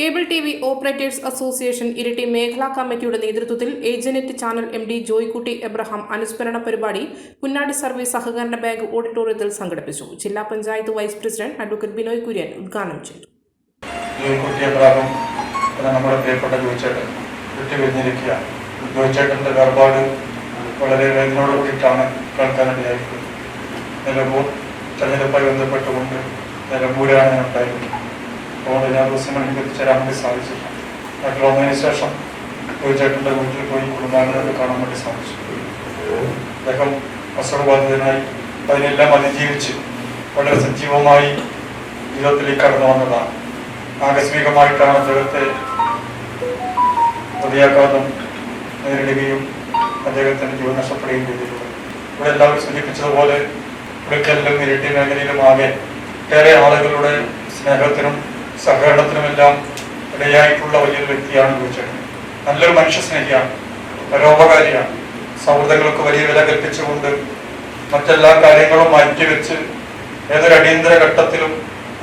Cable T V operators association Iritty മേഖലാ കമ്മിറ്റിയുടെ നേതൃത്വത്തിൽ ഏജനറ്റ് channel M D Joykutty Abraham അനുസ്മരണ പരിപാടി പുന്നാടി സർവീസ് സഹകരണ ബാങ്ക് ഓഡിറ്റോറിയത്തിൽ സംഘടിപ്പിച്ചു. ജില്ലാ panchayat vice president advocate Binoy Kurian ഉദ്ഘാടനം ചെയ്തു. നമ്മുടെ പ്രിയപ്പെട്ട വളരെ നിലമ്പൂർ തെരഞ്ഞെടുപ്പായി ബന്ധപ്പെട്ടുകൊണ്ട് നിലമ്പൂരാണ് ഞാൻ അതുകൊണ്ട് ഞാൻ ദിവസങ്ങൾ എനിക്ക് എത്തിച്ചേരാൻ വേണ്ടി സാധിച്ചില്ല നാട്ടിൽ വന്നതിന് ശേഷം ജോയിച്ചേട്ടന്റെ വീട്ടിൽ പോയി കുടുംബാംഗങ്ങളൊക്കെ കാണാൻ വേണ്ടി സാധിച്ചു. അദ്ദേഹം അസുഖബാധിതനായി അതിനെല്ലാം അതിജീവിച്ച് വളരെ സജീവമായി ജീവിതത്തിലേക്ക് കടന്നു വന്നതാണ്. ആകസ്മികമായിട്ടാണ് അദ്ദേഹത്തെ ഹൃദയാഘാതം നേരിടുകയും അദ്ദേഹത്തിന്റെ ജീവൻ നഷ്ടപ്പെടുകയും ചെയ്തിട്ടുള്ളത് ഇവിടെ എല്ലാവരും സൂചിപ്പിച്ചതുപോലെ ഉടുക്കലിലും ഇരട്ടി മേഖലയിലും ആകെ ഏറെ ആളുകളുടെ സ്നേഹത്തിനും സഹകരണത്തിനുമെല്ലാം ഇടയായിട്ടുള്ള വലിയൊരു വ്യക്തിയാണ് ഗുരുചേട്ടൻ നല്ലൊരു മനുഷ്യ സ്നേഹിയാണ് പരോപകാരിയാണ്. സൗഹൃദങ്ങൾക്ക് വലിയ വില കൽപ്പിച്ചുകൊണ്ട് മറ്റെല്ലാ കാര്യങ്ങളും മാറ്റിവെച്ച് ഏതൊരു അടിയന്തര ഘട്ടത്തിലും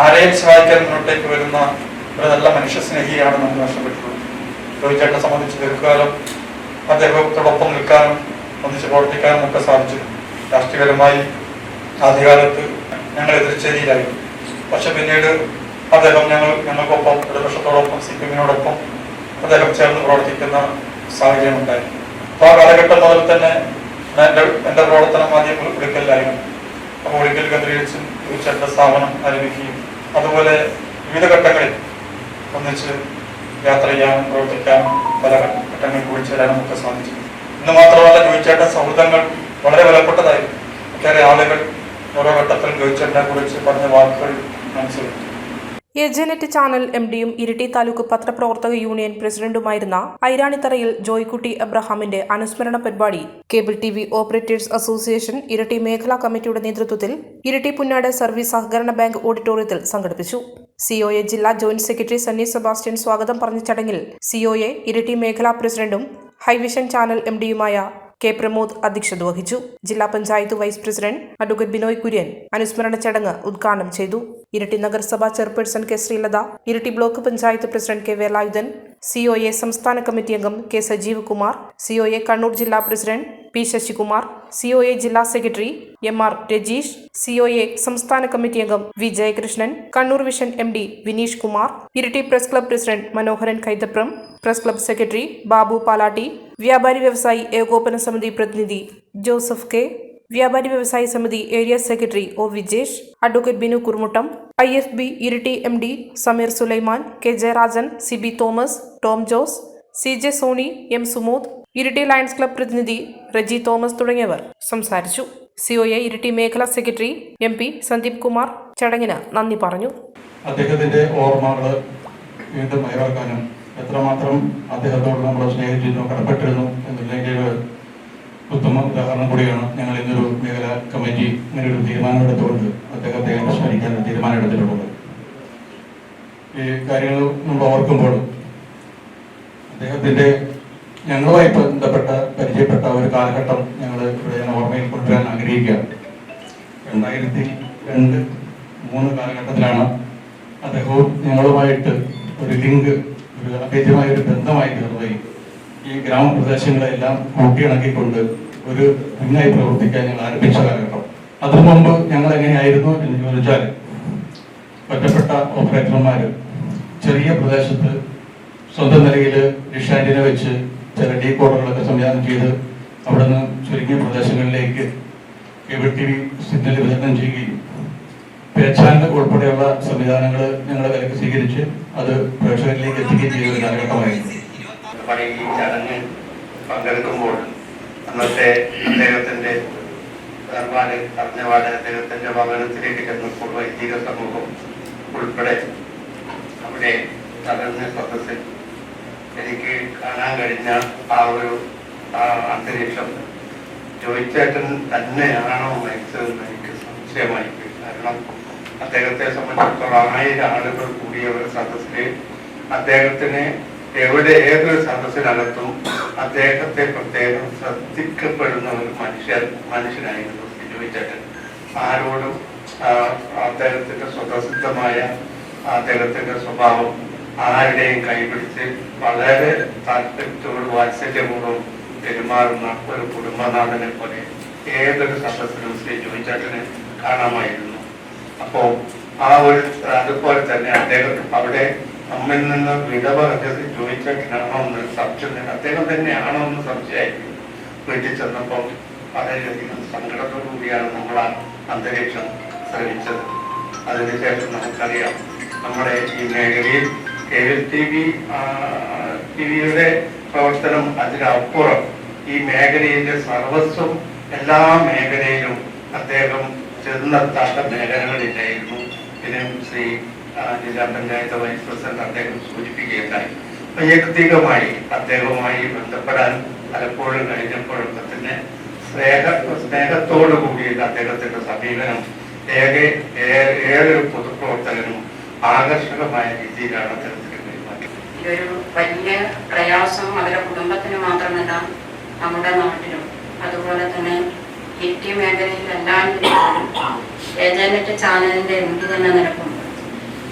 ആരെയും സഹായിക്കാൻ മുന്നോട്ടേക്ക് വരുന്ന ഒരു നല്ല മനുഷ്യ സ്നേഹിയാണ് നമ്മൾ നഷ്ടപ്പെട്ടിട്ടുള്ളത്. ഗുരുചേട്ടനെ സംബന്ധിച്ച് ദീർഘകാലം അദ്ദേഹത്തോടൊപ്പം നിൽക്കാനും ഒന്നിച്ച് പ്രവർത്തിക്കാനും ഒക്കെ സാധിച്ചു രാഷ്ട്രീയപരമായി ആദ്യകാലത്ത് ഞങ്ങൾ എതിർച്ചേരിയിലായിരുന്നു. പക്ഷെ പിന്നീട് അദ്ദേഹം ഞങ്ങൾ ഞങ്ങൾക്കൊപ്പം ഇടതുപക്ഷത്തോടൊപ്പം സി പി എമ്മിനോടൊപ്പം അദ്ദേഹം ചേർന്ന് പ്രവർത്തിക്കുന്ന സാഹചര്യം ഉണ്ടായി. അപ്പോൾ ആ കാലഘട്ടം മുതൽ തന്നെ എന്റെ എന്റെ പ്രവർത്തനം ആദ്യം ഒളിക്കലിലായിരുന്നു. അപ്പോൾ ഒളിക്കൽ കേന്ദ്രീകരിച്ച് തീർച്ചയായിട്ടും സ്ഥാപനം ആരംഭിക്കുകയും അതുപോലെ വിവിധ ഘട്ടങ്ങളിൽ ഒന്നിച്ച് യാത്ര ചെയ്യാനും പ്രവർത്തിക്കാനും പല ഘട്ടങ്ങളിൽ കൂടി ചേരാനും ഒക്കെ സാധിച്ചു. ഇന്ന് മാത്രമല്ല ജോയിച്ചേട്ടൻ സൗഹൃദങ്ങൾ വളരെ വിലപ്പെട്ടതായിരുന്നു ഒട്ടേറെ ആളുകൾ ഓരോ ഘട്ടത്തിലും ജോയിച്ചേട്ടനെ കുറിച്ച് പറഞ്ഞ വാക്കുകൾ മനസ്സിലാക്കി ഏജനറ്റ് ചാനൽ എം ഡിയും ഇരിട്ടി താലൂക്ക് പത്രപ്രവർത്തക യൂണിയൻ പ്രസിഡന്റുമായിരുന്ന ഐരാണിത്തറയിൽ ജോയ്ക്കുട്ടി അബ്രഹാമിന്റെ അനുസ്മരണ പരിപാടി cable T V operators association Iritty മേഖലാ കമ്മിറ്റിയുടെ നേതൃത്വത്തിൽ ഇരട്ടി പുന്നാട് സർവീസ് സഹകരണ ബാങ്ക് ഓഡിറ്റോറിയത്തിൽ സംഘടിപ്പിച്ചു. സിഒഎ ജില്ലാ ജോയിന്റ് സെക്രട്ടറി സണ്ണി സെബാസ്റ്റ്യൻ സ്വാഗതം പറഞ്ഞ ചടങ്ങിൽ സിഒഎ ഇരട്ടി മേഖലാ പ്രസിഡന്റും ഹൈവിഷൻ ചാനൽ എം ഡിയുമായ കെ പ്രമോദ് അധ്യക്ഷത വഹിച്ചു. ജില്ലാ panchayat vice president advocate Binoy Kurian അനുസ്മരണ ചടങ്ങ് ഉദ്ഘാടനം ചെയ്തു. ഇരട്ടി നഗരസഭാ chairperson K Sreelatha Iritty block panchayat president K Velayudhan COA സംസ്ഥാന കമ്മിറ്റി അംഗം കെ സജീവ് കുമാർ എ കണ്ണൂർ ജില്ലാ പ്രസിഡന്റ് പി ശശികുമാർ സിഒഎ ജില്ലാ secretary M R Rajeesh COA സംസ്ഥാന കമ്മിറ്റി അംഗം V Jayakrishnan Kannur vision M D Vineesh Kumar Iritty press club president Manoharan Kaithapram press club secretary Babu Palatty വ്യാപാരി വ്യവസായി ഏകോപന സമിതി പ്രതിനിധി ജോസഫ് കെ. വ്യാപാരി വ്യവസായ സമിതി area secretary O Vijesh advocate Binu Kurumuttam I F B Iritty M D Sameer Sulaiman K Jayarajan C B Thomas Tom Jose C J Sony M Sumod Iritty Lions Club പ്രതിനിധി റജി തോമസ് തുടങ്ങിയവർ സംസാരിച്ചു. COA Iritty മേഖലാ secretary M P Sandeep Kumar ചടങ്ങിന് നന്ദി പറഞ്ഞു. അദ്ദേഹത്തിന്റെ ഓർമ്മകൾ വീണ്ടും എത്രമാത്രം അദ്ദേഹത്തോട് നമ്മൾ സ്നേഹിച്ചിരുന്നു കടപ്പെട്ടിരുന്നു ഒരു ഉത്തമ ഉദാഹരണം കൂടിയാണ് ഞങ്ങൾ ഇന്നൊരു മേഖല കമ്മിറ്റി ഇങ്ങനെ ഒരു തീരുമാനമെടുത്തുകൊണ്ട് അദ്ദേഹത്തെ അനുസ്മരിക്കാൻ തീരുമാനം തീരുമാനമെടുത്തിട്ടുള്ളത് ഈ കാര്യങ്ങൾ നമ്മൾ ഓർക്കുമ്പോൾ അദ്ദേഹത്തിന്റെ ഞങ്ങളുമായി ബന്ധപ്പെട്ട പരിചയപ്പെട്ട ഒരു കാലഘട്ടം ഞങ്ങൾ ഇവിടെ ഞാൻ ഓർമ്മയിൽ കൊണ്ടുവരാൻ ആഗ്രഹിക്കുകയാണ് രണ്ടായിരത്തി രണ്ട് മൂന്ന് കാലഘട്ടത്തിലാണ് അദ്ദേഹവും ഞങ്ങളുമായിട്ട് ഒരു ലിങ്ക് ഒരു അഭേദ്യമായ ഒരു ബന്ധമായി തീർന്നുകയും ഈ ഗ്രാമപ്രദേശങ്ങളെല്ലാം കൂട്ടിയിണക്കിക്കൊണ്ട് ഒരു റിങ്ങായി പ്രവർത്തിക്കാൻ ഞങ്ങൾ ആരംഭിച്ച കാലഘട്ടം. അതിനു മുമ്പ് ഞങ്ങൾ എങ്ങനെയായിരുന്നു എന്ന് ചോദിച്ചാൽ ഒറ്റപ്പെട്ട ഓപ്പറേറ്റർമാർ ചെറിയ പ്രദേശത്ത് സ്വന്തം നിലയിൽ ഡിഷ് വെച്ച് ചില ഡീ കോഡുകളൊക്കെ സംവിധാനം ചെയ്ത് അവിടെ നിന്ന് ചുരുങ്ങിയ പ്രദേശങ്ങളിലേക്ക് കേബിൾ ടി വി സിഗ്നൽ വിതരണം ചെയ്യുകയും പേച്ചാനൽ ഉൾപ്പെടെയുള്ള സംവിധാനങ്ങൾ ഞങ്ങളുടെ വിലക്ക് സ്വീകരിച്ച് അത് പ്രേക്ഷകരിലേക്ക് എത്തിക്കുകയും ചെയ്ത ഒരു കാലഘട്ടമായിരുന്നു. നമ്മുടെ ഈ ചടങ്ങ് പങ്കെടുക്കുമ്പോൾ അന്നത്തെ അദ്ദേഹത്തിന്റെ വേർപാട് അറിഞ്ഞപാട് അദ്ദേഹത്തിന്റെ ഭവനത്തിലേക്ക് ചെന്നപ്പോൾ വൈദിക സമൂഹം ഉൾപ്പെടെ അവിടെ ചടങ്ങ് സദസ്സിൽ എനിക്ക് കാണാൻ കഴിഞ്ഞ ആ ഒരു അന്തരീക്ഷം. ജോയിച്ചേട്ടൻ തന്നെയാണോ മരിച്ചതെന്ന് എനിക്ക് സംശയമായി കാരണം അദ്ദേഹത്തെ സംബന്ധിച്ചിടത്തോളം ആയിരം ആളുകൾ കൂടിയ ഒരു സദസ്സിൽ അദ്ദേഹത്തിന് എവിടെ ഏതൊരു സദസ്സിനകത്തും അദ്ദേഹത്തെ പ്രത്യേകം ശ്രദ്ധിക്കപ്പെടുന്ന ഒരു മനുഷ്യൻ മനുഷ്യനായിരുന്നു ജോയിച്ചേട്ടൻ ആരോടും അദ്ദേഹത്തിന്റെ സ്വതസിദ്ധമായ അദ്ദേഹത്തിന്റെ സ്വഭാവം ആരുടെയും കൈപിടിച്ച് വളരെ താല്പര്യത്തോട് വാത്സല്യപൂർവം പെരുമാറുന്ന ഒരു കുടുംബനാഥനെ പോലെ ഏതൊരു സദസ്സിലും ശ്രീ ജോയിച്ചേട്ടനെ കാണാമായിരുന്നു. അപ്പോൾ ആ ഒരു അതുപോലെ തന്നെ അദ്ദേഹം അവിടെ നമ്മിൽ നിന്ന് വിട പറഞ്ഞത് ചോദിച്ച ക്ഷണമെന്ന് സംശയം. അദ്ദേഹം തന്നെയാണോ എന്ന് സംശയമായിരിക്കും വീട്ടിൽ ചെന്നപ്പോൾ വളരെയധികം സങ്കടത്തോടുകൂടിയാണ് നമ്മൾ ആ അന്തരീക്ഷം ശ്രമിച്ചത് അതിനുശേഷം നമുക്കറിയാം നമ്മുടെ ഈ മേഖലയിൽ K L T V T വിയുടെ പ്രവർത്തനം അതിനപ്പുറം ഈ മേഖലയിലെ സർവസ്വം എല്ലാ മേഖലയിലും അദ്ദേഹം ചെന്നെത്താത്ത മേഖലകളില്ലായിരുന്നു ഇതിനും ശ്രീ ജില്ലാ പഞ്ചായത്ത് വൈസ് പ്രസിഡന്റ് അദ്ദേഹം സൂചിപ്പിക്കുകയുണ്ടായി. വൈയക്തികമായി അദ്ദേഹവുമായി ബന്ധപ്പെടാൻ പലപ്പോഴും കഴിഞ്ഞപ്പോഴൊക്കെ തന്നെ സ്നേഹ സ്നേഹത്തോടു കൂടിയുള്ള അദ്ദേഹത്തിന്റെ സമീപനം ഏകെ ഏതൊരു പൊതുപ്രവർത്തകനും ആകർഷകമായ രീതിയിലാണ് അദ്ദേഹത്തിന് ഇതൊരു വലിയ പ്രയാസം അവരുടെ കുടുംബത്തിന് മാത്രമല്ല നമ്മുടെ നാട്ടിലും. അതുപോലെ തന്നെ ഹിറ്റി മേഖലയിലെല്ലാവരും ഏജനറ്റ് ചാനലിന്റെ എന്ത് തന്നെ നിരക്കുണ്ട്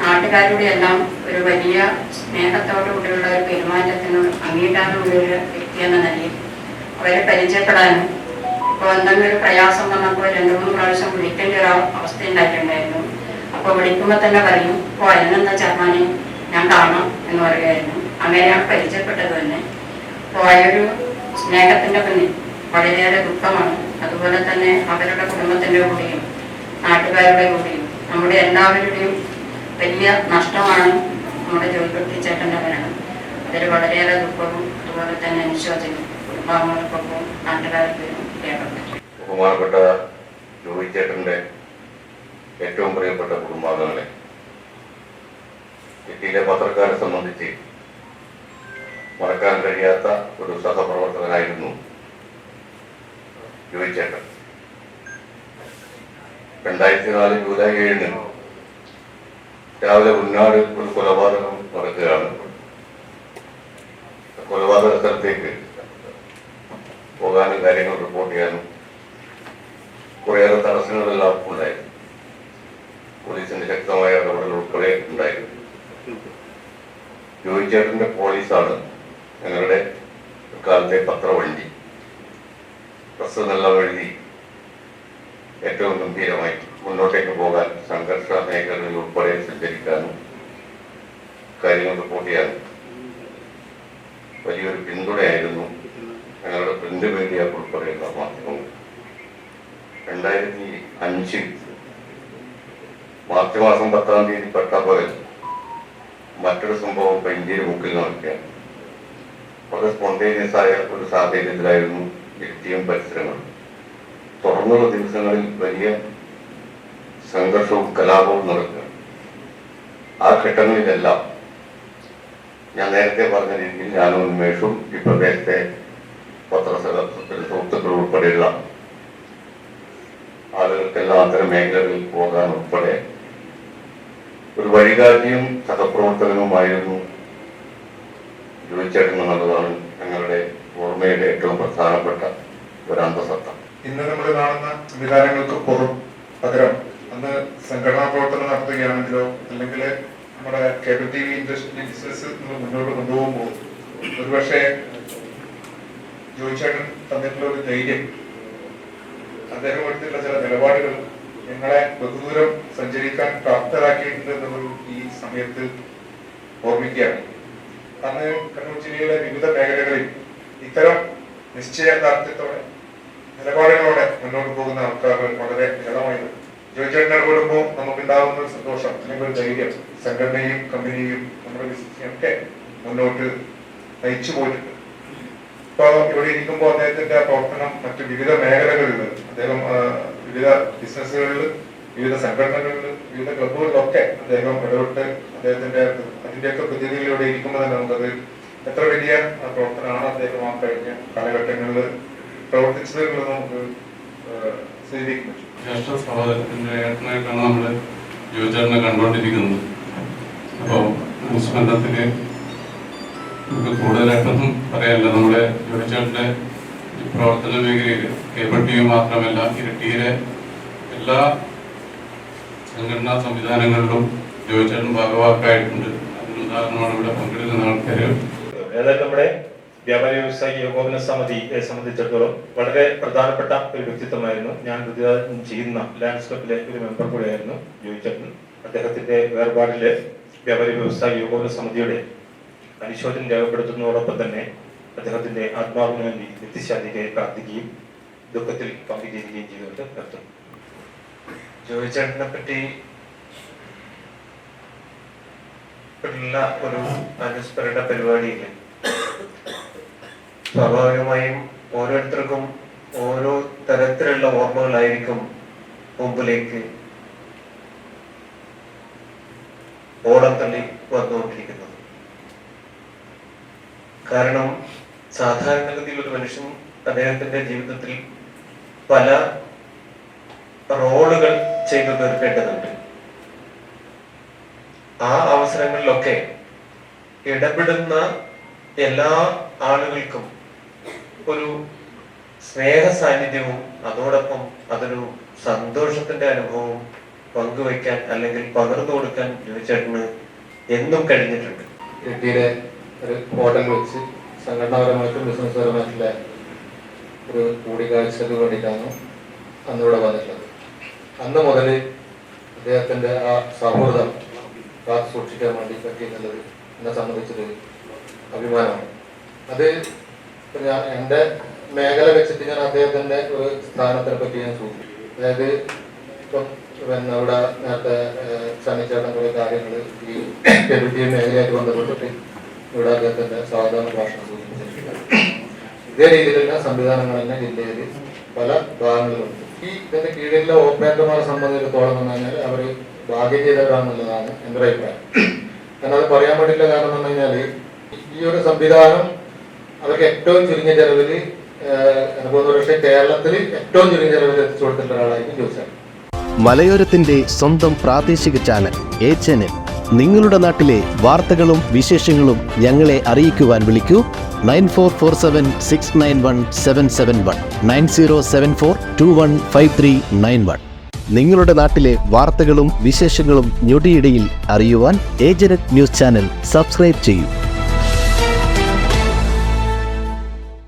നാട്ടുകാരുടെ എല്ലാം ഒരു വലിയ സ്നേഹത്തോടു കൂടിയുള്ള ഒരു പെരുമാറ്റത്തിന് അംഗീകാരമുള്ള വ്യക്തി എന്ന നിലയിൽ അവരെ പരിചയപ്പെടാനും ഇപ്പോൾ എന്തെങ്കിലും ഒരു പ്രയാസം വന്നപ്പോൾ രണ്ടു മൂന്ന് പ്രാവശ്യം വിളിക്കേണ്ട ഒരു അവസ്ഥ ഉണ്ടായിട്ടുണ്ടായിരുന്നു. അപ്പോൾ വിളിക്കുമ്പോൾ തന്നെ പറയും ഇപ്പോൾ അതിനെന്താ ചർമാനെ ഞാൻ കാണാം എന്ന് പറയുമായിരുന്നു. അങ്ങനെയാണ് പരിചയപ്പെട്ടത് തന്നെ. അപ്പോൾ അയൊരു സ്നേഹത്തിന്റെ പിന്നിൽ വളരെയേറെ ദുഃഖമാണ്. അതുപോലെ തന്നെ അവരുടെ കുടുംബത്തിന്റെ കൂടെയും നാട്ടുകാരുടെ കൂടെയും നമ്മുടെ എല്ലാവരുടെയും വലിയ നഷ്ടമാണ് നമ്മുടെ ജോലിപ്പെടുത്തി ചേട്ടന്റെ മരണം അതിൽ വളരെയേറെ ദുഃഖവും അതുപോലെ തന്നെ അനുശോചനം കുടുംബാംഗങ്ങൾക്കൊപ്പം നാട്ടുകാർക്കും രേഖപ്പെട്ടു ബഹുമാനപ്പെട്ട ജോയി ചേട്ടന്റെ ഏറ്റവും പ്രിയപ്പെട്ട കുടുംബാംഗങ്ങളെ ഇന്ത്യയിലെ പത്രക്കാരെ സംബന്ധിച്ച് മറക്കാൻ കഴിയാത്ത ഒരു സഹപ്രവർത്തകനായിരുന്നു ജോയി ചേട്ടൻ. രണ്ടായിരത്തി നാല് ജൂലൈ ഏഴിന് രാവിലെ ഉന്നാട് ഒരു കൊലപാതകം നടക്കുകയാണ്. കൊലപാതക സ്ഥലത്തേക്ക് പോകാനും കാര്യങ്ങൾ റിപ്പോർട്ട് ചെയ്യാനും കുറേയേറെ തടസ്സങ്ങളെല്ലാം ഉണ്ടായിരുന്നു. പോലീസിന്റെ ശക്തമായ ഇടപെടൽ ഉൾപ്പെടെ ഉണ്ടായിരുന്നു. ജോയിച്ചേട്ടന്റെ പോലീസാണ് ഞങ്ങളുടെ കാലത്തെ പത്രവണ്ടി. പ്രസ്തുതെല്ലാം എഴുതി ഏറ്റവും ഗംഭീരമായി മുന്നോട്ടേക്ക് പോകാൻ സംഘർഷ മേഖലകളിൽ ഉൾപ്പെടെ സഞ്ചരിക്കാനും കാര്യങ്ങൾ റിപ്പോർട്ട് വലിയൊരു പിന്തുണയായിരുന്നു ഞങ്ങളുടെ പ്രിന്റ് മീഡിയ ഉൾപ്പെടെയുള്ള മാധ്യമങ്ങൾ. രണ്ടായിരത്തി അഞ്ചിൽ മാർച്ച് മാസം പത്താം തീയതി പട്ടാപ്പകൽ മറ്റൊരു സംഭവം ഇന്ത്യയിൽ മുക്കിൽ നടക്കുകയാണ്. വളരെ സ്പോണ്ടേനിയസ് ആയ ഒരു സാഹചര്യത്തിലായിരുന്നു വ്യക്തിയും പരിസരങ്ങളും. തുടർന്നുള്ള ദിവസങ്ങളിൽ വലിയ സംഘർഷവും കലാപവും നടക്കുക. ആ ഘട്ടങ്ങളിലെല്ലാം ഞാൻ നേരത്തെ പറഞ്ഞ രീതിയിൽ ഞാനും ഉന്മേഷും ഈ പ്രദേശത്തെ പത്രസഹത്തിൽ സുഹൃത്തുക്കൾ ഉൾപ്പെടെയുള്ള ആളുകൾക്കെല്ലാം അത്തരം മേഖലകളിൽ പോകാൻ ഉൾപ്പെടെ ഒരു വഴികാട്ടിയും സഹപ്രവർത്തകനുമായിരുന്നു ജോലിച്ചേട്ടൻ എന്നുള്ളതാണ് ഞങ്ങളുടെ ഓർമ്മയുടെ ഏറ്റവും പ്രധാനപ്പെട്ട ഒരു അന്തസത്ത. ഇന്ന് നമ്മൾ കാണുന്ന സംവിധാനങ്ങൾക്ക് പുറം പകരം അന്ന് സംഘടനാ പ്രവർത്തനം നടത്തുകയാണെങ്കിലോ അല്ലെങ്കിൽ നമ്മുടെ കേബിൾ ഇൻഡസ്ട്രി ബിസിനസ് മുന്നോട്ട് കൊണ്ടുപോകുമ്പോൾ ഒരുപക്ഷെ ജോയിച്ചേട്ടൻ തന്നിട്ടുള്ള ഒരു ധൈര്യം അദ്ദേഹം എടുത്തിട്ടുള്ള ചില നിലപാടുകൾ ഞങ്ങളെ ബഹുദൂരം സഞ്ചരിക്കാൻ പ്രാപ്തരാക്കിയിട്ടുണ്ട് എന്നുള്ളത് ഈ സമയത്ത് ഓർമ്മിക്കുകയാണ്. അന്ന് കണ്ണൂർ ജില്ലയിലെ വിവിധ മേഖലകളിൽ ഇത്തരം നിശ്ചയദാർഢ്യത്തോടെ നിലപാടുകളോടെ മുന്നോട്ട് പോകുന്ന ആൾക്കാർ വളരെ വിരളമായിരുന്നു ജോയിച്ചേട്ടൻ ഇടപെടുമ്പോൾ നമുക്കുണ്ടാകുന്ന ഒരു സന്തോഷം അല്ലെങ്കിൽ ഒരു ധൈര്യം സംഘടനയും കമ്പനിയും നമ്മുടെ ബിസിനസ്സിനെയും ഒക്കെ മുന്നോട്ട് നയിച്ചു പോയിട്ടുണ്ട്. ഇപ്പൊ ഇവിടെ ഇരിക്കുമ്പോൾ അദ്ദേഹത്തിന്റെ പ്രവർത്തനം മറ്റു വിവിധ മേഖലകളിൽ അദ്ദേഹം വിവിധ ബിസിനസ്സുകളിൽ വിവിധ സംഘടനകളിൽ വിവിധ ക്ലബുകളിലൊക്കെ അദ്ദേഹം ഇടപെട്ട് അദ്ദേഹത്തിന്റെ അതിന്റെയൊക്കെ പ്രതിനിധികളിലൂടെ ഇരിക്കുമ്പോൾ തന്നെ നമുക്കത് എത്ര വലിയ പ്രവർത്തനമാണ് അദ്ദേഹം ആ കഴിഞ്ഞ കാലഘട്ടങ്ങളിൽ പ്രവർത്തിച്ചത് നമുക്ക് സ്ഥിരീകരിക്കാൻ പറ്റും ജ്യേഷ്ഠ സഹോദരത്തിന്റെ ഏട്ടനായിട്ടാണ് നമ്മൾ യുവചേട്ടനെ കണ്ടുകൊണ്ടിരിക്കുന്നത്. അപ്പോൾ അനുസ്മരണത്തിന് നമുക്ക് കൂടുതലായിട്ടൊന്നും പറയാനില്ല നമ്മുടെ യുവചേട്ടന്റെ ഈ പ്രവർത്തന മേഖലയിൽ കേബിൾ ടി വി മാത്രമല്ല ഇരട്ടിയിലെ എല്ലാ സംഘടനാ സംവിധാനങ്ങളിലും യുവചേട്ടൻ ഭാഗവാക്കായിട്ടുണ്ട്. അതിന് ഉദാഹരണമാണ് ഇവിടെ പങ്കെടുക്കുന്ന ആൾക്കാർ ഏതായാലും നമ്മുടെ വ്യാപാരി വ്യവസായി ഏകോപന സമിതി സംബന്ധിച്ചിടത്തോളം വളരെ പ്രധാനപ്പെട്ട ഒരു വ്യക്തിത്വമായിരുന്നു. ഞാൻ പ്രതിദാനം ചെയ്യുന്ന ലാൻഡ്സ്കേപ്പിലെ ഒരു മെമ്പർ കൂടെയായിരുന്നു ജോയിച്ചേട്ടൻ. അദ്ദേഹത്തിന്റെ വേർപാടിൽ വ്യാപാരി വ്യവസായി ഏകോപന സമിതിയുടെ അനുശോചനം രേഖപ്പെടുത്തുന്നതോടൊപ്പം തന്നെ അദ്ദേഹത്തിന്റെ ആത്മാവിന് വേണ്ടി നിത്യശാന്തിക്കായി പ്രാർത്ഥിക്കുകയും ദുഃഖത്തിൽ പങ്കുചേരുകയും ചെയ്തുകൊണ്ട് നിർത്തുന്നു. ജോയിച്ചേട്ടനെ പറ്റി ഒരു അനുസ്മരണ പരിപാടിയിൽ സ്വാഭാവികമായും ഓരോരുത്തർക്കും ഓരോ തരത്തിലുള്ള ഓർമ്മകളായിരിക്കും മുമ്പിലേക്ക് ഓടത്തള്ളി തള്ളി വന്നുകൊണ്ടിരിക്കുന്നത്. കാരണം സാധാരണഗതിയിൽ ഒരു മനുഷ്യൻ അദ്ദേഹത്തിന്റെ ജീവിതത്തിൽ പല റോളുകൾ ചെയ്തു തീർക്കേണ്ടതുണ്ട്. ആ അവസരങ്ങളിലൊക്കെ ഇടപെടുന്ന എല്ലാ ആളുകൾക്കും ഒരു സ്നേഹ സാന്നിധ്യവും അതോടൊപ്പം അതൊരു സന്തോഷത്തിന്റെ അനുഭവവും പങ്കുവെക്കാൻ അല്ലെങ്കിൽ പകർന്നു കൊടുക്കാൻ ജോയിച്ചേട്ടന് എന്നും കഴിഞ്ഞിട്ടുണ്ട്. ഇടുക്കിയിലെ ഒരു ഹോട്ടൽ വെച്ച് സംഘടനാപരമായിട്ടും ബിസിനസ് പരമായിട്ടുള്ള ഒരു കൂടിക്കാഴ്ചക്ക് വേണ്ടിയിട്ടാണ് അന്നിവിടെ വന്നിട്ടുള്ളത്. അന്ന് മുതൽ അദ്ദേഹത്തിന്റെ ആ സൗഹൃദം കാത്തു സൂക്ഷിക്കാൻ വേണ്ടി പറ്റി എന്നുള്ളത് എന്നെ സംബന്ധിച്ചൊരു അഭിമാനമാണ്. അത് എന്റെ മേഖല വെച്ചിട്ട് ഞാൻ അദ്ദേഹത്തിന്റെ ഒരു സ്ഥാനത്തിനെ പറ്റി ഞാൻ സൂചിപ്പിച്ചു. അതായത് ഇപ്പം പിന്നെ ഇവിടെ നേരത്തെ സണ്ണിച്ചേട്ടൻ കുറേ കാര്യങ്ങൾ ഈ കെടുക്കിയ മേഖലയായിട്ട് ബന്ധപ്പെട്ടിട്ട് ഇവിടെ അദ്ദേഹത്തിന്റെ സാധാരണ ഭാഷണം സൂചിപ്പിച്ചിട്ടുണ്ട്. ഇതേ രീതിയിലുള്ള സംവിധാനങ്ങൾ തന്നെ ജില്ലയിൽ പല ഭാഗങ്ങളിലുണ്ട്. ഈ ഇതിന്റെ കീഴിലുള്ള ഓപ്പറേറ്റർമാരെ സംബന്ധിച്ചിടത്തോളം എന്ന് പറഞ്ഞാൽ അവർ ഭാഗ്യം ചെയ്തവരാണെന്നുള്ളതാണ് എന്റെ അഭിപ്രായം. അത് പറയാൻ പറ്റില്ല കാരണം എന്ന് പറഞ്ഞാൽ ഈ ഒരു സംവിധാനം അവർക്ക് ഏറ്റവും ചുരുങ്ങിയ ചെലവിൽ പക്ഷേ കേരളത്തിൽ ഏറ്റവും ചുരുങ്ങിയ ചെലവിൽ എത്തിച്ചു കൊടുത്തിട്ടുള്ള ഒരാളായിരിക്കും ചോദിച്ചാൽ മലയോരത്തിന്റെ സ്വന്തം പ്രാദേശിക ചാനൽ എ ചാനൽ. നിങ്ങളുടെ നാട്ടിലെ വാർത്തകളും വിശേഷങ്ങളും ഞങ്ങളെ അറിയിക്കുവാൻ വിളിക്കൂ. Nine four four seven six nine one seven seven one. Nine zero seven four two one five three nine one. നിങ്ങളുടെ നാട്ടിലെ വാർത്തകളും വിശേഷങ്ങളും ഞൊടിയിടയിൽ അറിയുവാൻ ഏജനറ്റ് ന്യൂസ് ചാനൽ സബ്സ്ക്രൈബ് ചെയ്യൂ.